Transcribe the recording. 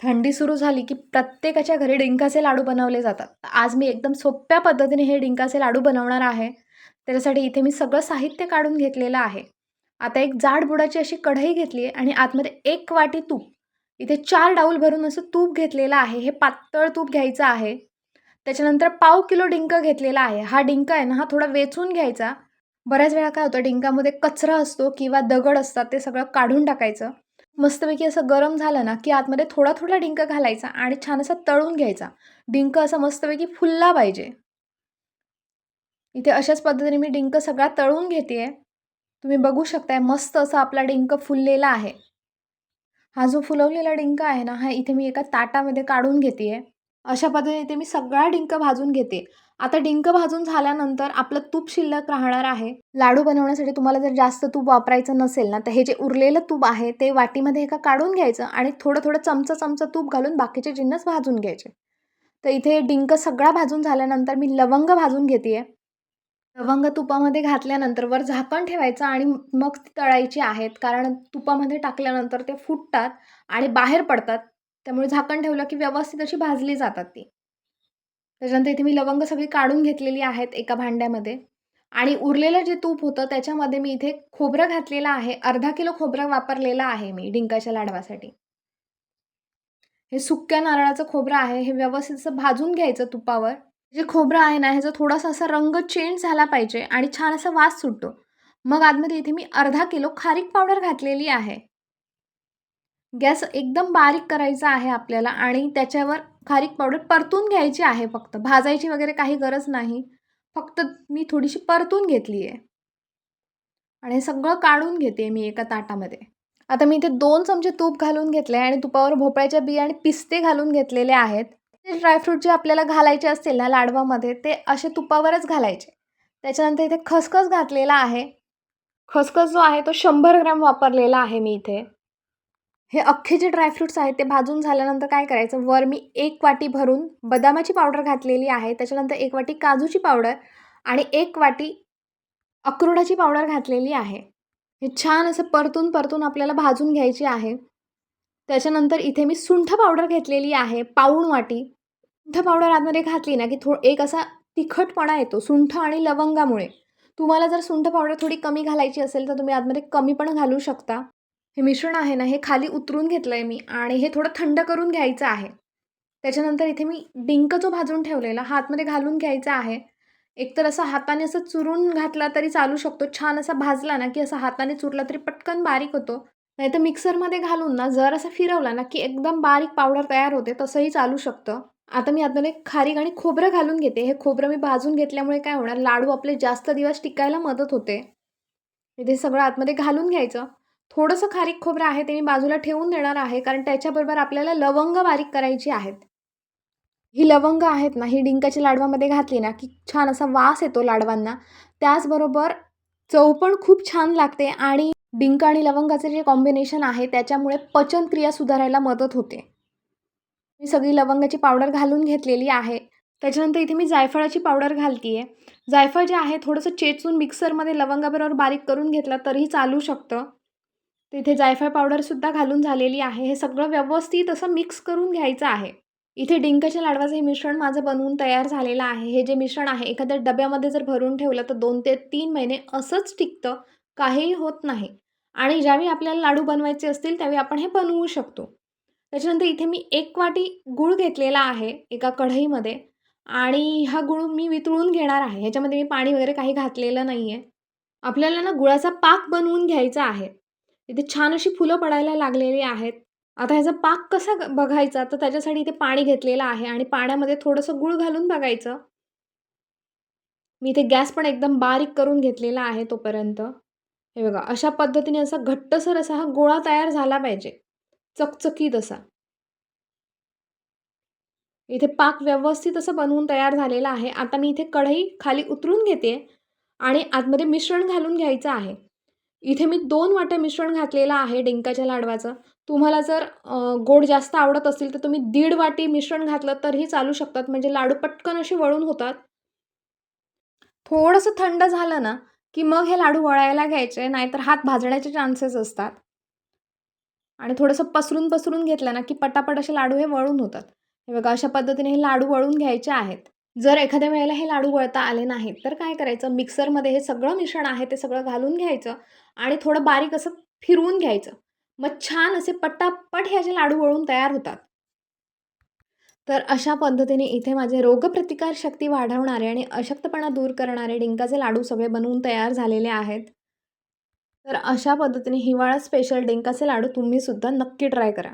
थंडी सुरू झाली की प्रत्येकाच्या घरी डिंकाचे लाडू बनवले जातात. आज मी एकदम सोप्या पद्धतीने हे डिंकाचे लाडू बनवणार आहे. त्याच्यासाठी इथे मी सगळं साहित्य काढून घेतलेलं आहे. आता एक जाड बुडाची अशी कढई घेतली आहे आणि आतमध्ये एक वाटी तूप. इथे चार डाऊल भरून असं तूप घेतलेलं आहे. हे पातळ तूप घ्यायचं आहे. त्याच्यानंतर पाव किलो डिंक घेतलेला आहे. हा डिंक आहे ना हा थोडा वेचून घ्यायचा. बऱ्याच वेळा काय होतं डिंकामध्ये कचरा असतो किंवा दगड असतात ते सगळं काढून टाकायचं. मस्तपैकी असं गरम झालं ना की आतमध्ये थोडा थोडा डिंक घालायचा आणि छान असा तळून घ्यायचा. डिंक असा मस्तपैकी फुलला पाहिजे. इथे अशाच पद्धतीने मी डिंक सगळा तळून घेते तुम्ही बघू शकताय मस्त असा आपला डिंक फुललेला आहे. हा जो फुलवलेला डिंक आहे ना हा इथे मी एका ताटामध्ये काढून घेते अशा पद्धतीने इथे मी सगळा डिंक भाजून घेते आता डिंक भाजून झाल्यानंतर आपलं तूप शिल्लक राहणार आहे. लाडू बनवण्यासाठी तुम्हाला जर जास्त तूप वापरायचं नसेल ना तर हे जे उरलेलं तूप आहे ते वाटीमध्ये एका काढून घ्यायचं आणि थोडं थोडं चमचं चमचं तूप घालून बाकीचे जिन्नस भाजून घ्यायचे. तर इथे डिंक सगळा भाजून झाल्यानंतर मी लवंग भाजून घेते लवंग तुपामध्ये घातल्यानंतर वर झाकण ठेवायचं आणि मग ती तळायची आहेत कारण तुपामध्ये टाकल्यानंतर ते फुटतात आणि बाहेर पडतात. त्यामुळे झाकण ठेवलं की व्यवस्थित अशी भाजली जातात ती. त्याच्यानंतर इथे मी लवंग सगळी काढून घेतलेली आहेत एका भांड्यामध्ये. आणि उरलेलं जे तूप होतं त्याच्यामध्ये मी इथे खोबरं घातलेलं आहे. अर्धा किलो खोबरं वापरलेलं आहे मी डिंकाच्या लाडवासाठी. हे सुक्या नारळाचं खोबरं आहे. हे व्यवस्थित असं भाजून घ्यायचं तुपावर. जे खोबरं आहे ना ह्याचा थोडासा असा रंग चेंज झाला पाहिजे आणि छान असा वास सुटतो. मग आतमध्ये इथे मी अर्धा किलो खारीक पावडर घातलेली आहे. गॅस एकदम बारीक करायचा आहे आपल्याला आणि त्याच्यावर खारीक पावडर परतून घ्यायची आहे फक्त. भाजायची वगैरे काही गरज नाही. फक्त मी थोडीशी परतून घेतली आहे. आणि हे सगळं काढून घेते मी एका ताटामध्ये. आता मी इथे दोन चमचे तूप घालून घेतले आणि तुपावर भोपळ्याच्या बिया आणि पिस्ते घालून घेतलेले आहेत. ते ड्रायफ्रूट जे आपल्याला घालायचे असतील ना लाडवामध्ये ते असे तुपावरच घालायचे. त्याच्यानंतर इथे खसखस घातलेला आहे. खसखस जो आहे तो शंभर ग्रॅम वापरलेला आहे मी इथे. हे अख्खे जे ड्रायफ्रूट्स आहेत ते भाजून झाल्यानंतर काय करायचं? वर मी एक वाटी भरून बदामाची पावडर घातलेली आहे. त्याच्यानंतर एक वाटी काजूची पावडर आणि एक वाटी अक्रोडाची पावडर घातलेली आहे. हे छान असं परतून परतून आपल्याला भाजून घ्यायची आहे. त्याच्यानंतर इथे मी सुंठ पावडर घेतलेली आहे. पाऊण वाटी. सुंठ पावडर आतमध्ये घातली ना की थो एक असा तिखटपणा येतो सुंठ आणि लवंगामुळे. तुम्हाला जर सुंठ पावडर थोडी कमी घालायची असेल तर तुम्ही आतमध्ये कमी पण घालू शकता. हे मिश्रण आहे ना हे खाली उतरून घेतलं आहे मी आणि हे थोडं थंड करून घ्यायचं आहे. त्याच्यानंतर इथे मी डिंक जो भाजून ठेवलेला हातमध्ये घालून घ्यायचा आहे. एकतर असा हाताने असं चुरून घातला तरी चालू शकतो छान असा भाजला ना की असा हाताने चुरला तरी पटकन बारीक होतो. नाही तर मिक्सरमध्ये घालून ना जर असं फिरवला ना की एकदम बारीक पावडर तयार होते तसंही चालू शकतं. आता मी आतमध्ये खारीक आणि खोबरं घालून घेते. हे खोबरं मी भाजून घेतल्यामुळे काय होणार लाडू आपले जास्त दिवस टिकायला मदत होते. इथे सगळं आतमध्ये घालून घ्यायचं. थोडंसं खारीक खोबरं आहे ते मी बाजूला ठेवून देणार आहे कारण त्याच्याबरोबर आपल्याला लवंग बारीक करायची आहेत. ही लवंग आहेत ना ही डिंकाच्या लाडवामध्ये घातली ना की छान असा वास येतो लाडवांना. त्याचबरोबर चव पण खूप छान लागते आणि डिंक आणि लवंगाचे जे कॉम्बिनेशन आहे त्याच्यामुळे पचनक्रिया सुधारायला मदत होते. मी सगळी लवंगाची पावडर घालून घेतलेली आहे. त्याच्यानंतर इथे मी जायफळाची पावडर घालते आहे जायफळ जे आहे थोडंसं चेचून मिक्सरमध्ये लवंगाबरोबर बारीक करून घेतलं तरीही चालू शकतं. तिथे जायफळ पावडरसुद्धा घालून झालेली आहे. हे सगळं व्यवस्थित असं मिक्स करून घ्यायचं आहे. इथे डिंकाच्या लाडवाचं हे मिश्रण माझं बनवून तयार झालेलं आहे. हे जे मिश्रण आहे एखाद्या डब्यामध्ये जर भरून ठेवलं तर दोन ते तीन महिने असंच टिकतं. काहीही होत नाही. आणि ज्यावेळी आपल्याला लाडू बनवायचे असतील त्यावेळी आपण हे बनवू शकतो. त्याच्यानंतर इथे मी एक वाटी गूळ घेतलेला आहे एका कढईमध्ये. आणि हा गुळ मी वितळून घेणार आहे. ह्याच्यामध्ये मी पाणी वगैरे काही घातलेलं नाही आहे आपल्याला ना गुळाचा पाक बनवून घ्यायचा आहे. इथे छान अशी फुलं पडायला लागलेली आहेत. आता ह्याचा पाक कसा बघायचा? तर त्याच्यासाठी इथे पाणी घेतलेलं आहे आणि पाण्यामध्ये थोडंसं गुळ घालून बघायचं. मी इथे गॅस पण एकदम बारीक करून घेतलेला आहे तोपर्यंत. हे बघा अशा पद्धतीने असा घट्टसर असा हा गोळा तयार झाला पाहिजे. चकचकीत असा. इथे पाक व्यवस्थित असं बनवून तयार झालेला आहे. आता मी इथे कढई खाली उतरून घेते आणि आतमध्ये मिश्रण घालून घ्यायचं आहे. इथे मी दोन वाट्या मिश्रण घातलेलं आहे डिंकाच्या लाडवाचं. तुम्हाला जर गोड जास्त आवडत असेल तर तुम्ही दीड वाटी मिश्रण घातलं तरीही चालू शकतात. म्हणजे लाडू पटकन असे वळून होतात. थोडंसं थंड झालं ना की मग हे लाडू वळायला घ्यायचे नाहीतर हात भाजण्याचे चान्सेस असतात. आणि थोडंसं पसरून पसरून घेतलं ना की पटापट असे लाडू हे वळून होतात. हे बघा अशा पद्धतीने हे लाडू वळून घ्यायचे आहेत. जर एखाद्या वेळेला हे लाडू वळता आले नाहीत तर काय करायचं? मिक्सरमध्ये हे सगळं मिश्रण आहे ते सगळं घालून घ्यायचं आणि थोडं बारीक असं फिरवून घ्यायचं. मग छान असे पटापट हे असे लाडू वळून तयार होतात. तर अशा पद्धतीने इथे माझे रोगप्रतिकारशक्ती वाढवणारे आणि अशक्तपणा दूर करणारे डिंकाचे लाडू सगळे बनवून तयार झालेले आहेत. तर अशा पद्धतीने हिवाळा स्पेशल डिंकाचे लाडू तुम्हीसुद्धा नक्की ट्राय करा.